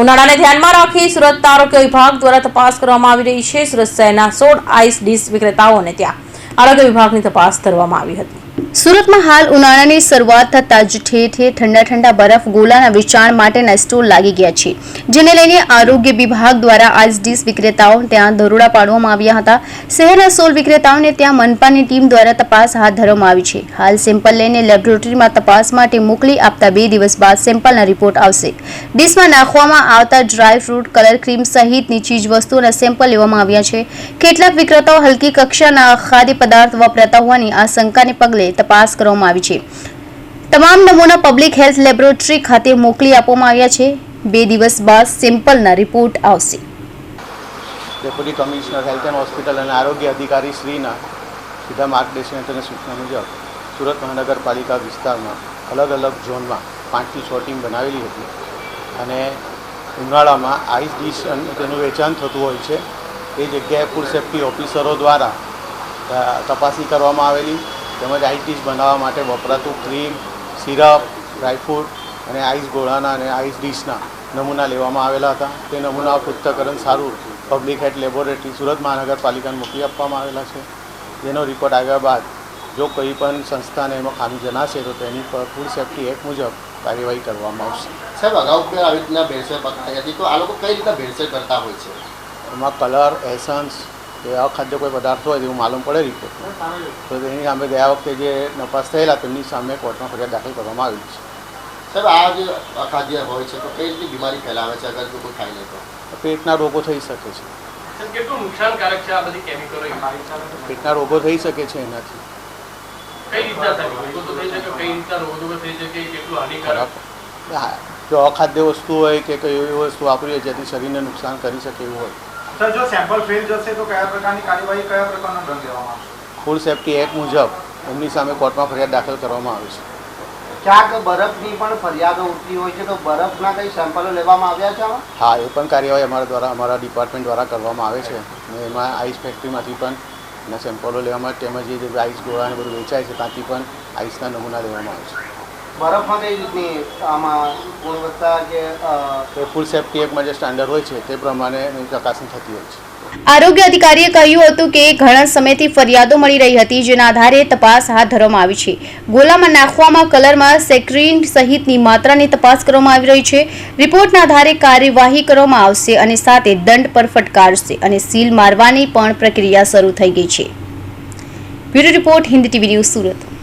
ઉનાળાને ધ્યાનમાં રાખી સુરત આરોગ્ય વિભાગ દ્વારા તપાસ કરવામાં આવી રહી છે. સુરત શહેરના સોળ આઈસ ડીશ વિક્રેતાઓને ત્યાં આરોગ્ય વિભાગની તપાસ કરવામાં આવી હતી. સુરતમાં હાલ ઉનાળાની શરૂઆત થતાં જ ઠેર ઠેર ઠંડા ઠંડા બરફ ગોલાના વેચાણ માટેના સ્ટોલ લાગી ગયા છે, જેને લઈને આરોગ્ય વિભાગ દ્વારા આઈસ ડીશ વિક્રેતાઓ ત્યાં દરોડા પાડવામાં આવ્યા હતા. શહેરના સોલ વિક્રેતાઓને ત્યાં મનપાની ટીમ દ્વારા તપાસ હાથ ધરવામાં આવી છે. હાલ સેમ્પલ લઈને લેબોરેટરીમાં તપાસ માટે મોકલી આપતા બે દિવસ બાદ સેમ્પલના રિપોર્ટ આવશે. ડીશમાં નાખવામાં આવતા ડ્રાય ફ્રૂટ, કલર ક્રીમ સહિતની ચીજ વસ્તુઓના સેમ્પલ લેવામાં આવ્યા છે. કેટલાક વિક્રેતાઓ હલકી કક્ષાના ખાદ્ય પદાર્થ વપરાતા હોવાની આશંકાને પગલે તપાસ કરવામાં આવી છે. તમામ નમૂના પબ્લિક હેલ્થ લેબોરેટરી ખાતે મોકલી આપવામાં આવ્યા છે. બે દિવસ બાદ સેમ્પલના રિપોર્ટ આવશે. Deputy commissioner health and hospital અને આરોગ્ય અધિકારી શ્રીના સીધા માર્ગદર્શન અને સૂચના મુજબ, સુરત મહાનગરપાલિકા વિસ્તારમાં અલગ અલગ ઝોનમાં પાંચથી છ ટીમ બનાવેલી હતી અને ઉનાળામાં આઈસ ડીશ તેનું વેચાણ થતું હોય છે. એ જગ્યાએ ફૂડ સેફ્ટી ઓફિસરો દ્વારા તપાસી કરવામાં આવેલી. તેમજ આઈટીસ બનાવવા માટે વપરાતું ક્રીમ સિરપ ડ્રાયફ્રૂટ અને આઈસ ગોળાના અને આઈસ ડીશના નમૂના લેવામાં આવેલા હતા. તે નમૂના પૃથ્થકરણ સારું પબ્લિક હેલ્થ લેબોરેટરી સુરત મહાનગરપાલિકાને મોકલી આપવામાં આવેલા છે. જેનો રિપોર્ટ આવ્યા બાદ જો કોઈ પણ સંસ્થાને એમાં ખામી જણાશે તો તેની પર ફૂડ સેફ્ટી એક્ટ મુજબ કાર્યવાહી કરવામાં આવશે. સાહેબ અગાઉ પણ આવી રીતના ભેળસેળ પકડાઈ હતી તો આ લોકો કઈ રીતના ભેળસેળ કરતા હોય છે? એમાં કલર એસન્સ કે અખાદ્ય કોઈ પદાર્થ હોય તેવું માલુમ પડે રિપોર્ટમાં તો તેની સામે ગયા વખતે જે નપાસ થયેલા તેમની સામે કોર્ટમાં ફરિયાદ દાખલ કરવામાં આવી છે. સર આ જે અખાદ્ય હોય છે તો કઈ રીતની બીમારી ફેલાવે છે? અગર કોઈ ખાઈ લે તો? પેટના રોગો થઈ શકે છે. કેટલું નુકસાનકારક છે આ બધી કેમિકલો પેટના રોગો થઈ શકે છે એનાથી. કઈ રીતના થાય? રોગો તો થઈ શકે કઈ રીતના રોગો થઈ શકે કેટલું હાનિકારક? હા, જો અખાદ્ય વસ્તુ હોય કે કઈ એવી વસ્તુ વાપરી હોય જેથી શરીરને નુકસાન કરી શકે એવું હોય. સર જો સેમ્પલ ફેલ જશે તો કયા પ્રકારની કાર્યવાહી કયા પ્રકારનો દંડ લેવામાં આવશે? ફૂડ સેફ્ટી એક્ટ મુજબ એમની સામે કોર્ટમાં ફરિયાદ દાખલ કરવામાં આવે છે. ક્યાંક બરફની પણ ફરિયાદો ઉઠતી હોય છે તો બરફના કઈ સેમ્પલો લેવામાં આવ્યા છે હા એ પણ કાર્યવાહી અમારા દ્વારા અમારા ડિપાર્ટમેન્ટ દ્વારા કરવામાં આવે છે. અને એમાં આઈસ ફેક્ટરીમાંથી પણ એના સેમ્પલો લેવામાં તેમજ જે આઈસ ગોળાને બધું વેચાય છે ત્યાંથી પણ આઈસના નમૂના લેવામાં આવે છે. બરફમાં કઈ રીતની આમાં ગુણવત્તા કે ફૂડ સેફ્ટી એક્ટમાં જે સ્ટાન્ડર્ડ હોય છે તે પ્રમાણે ચકાસણી થતી હોય છે. આરોગ્ય અધિકારીએ કહ્યું હતું કે ઘણા સમયથી ફરિયાદો મળી રહી હતી જેના આધારે તપાસ હાથ ધરવામાં આવી છે. ગોલામાં નાખવામાં કલરમાં સેક્રીન સહિતની માત્રાની તપાસ કરવામાં આવી રહી છે. રિપોર્ટના આધારે કાર્યવાહી કરવામાં આવશે અને સાથે દંડ પર ફટકારશે અને સીલ મારવાની પણ પ્રક્રિયા શરૂ થઈ ગઈ છે. Bureau report Hindi TV news Surat.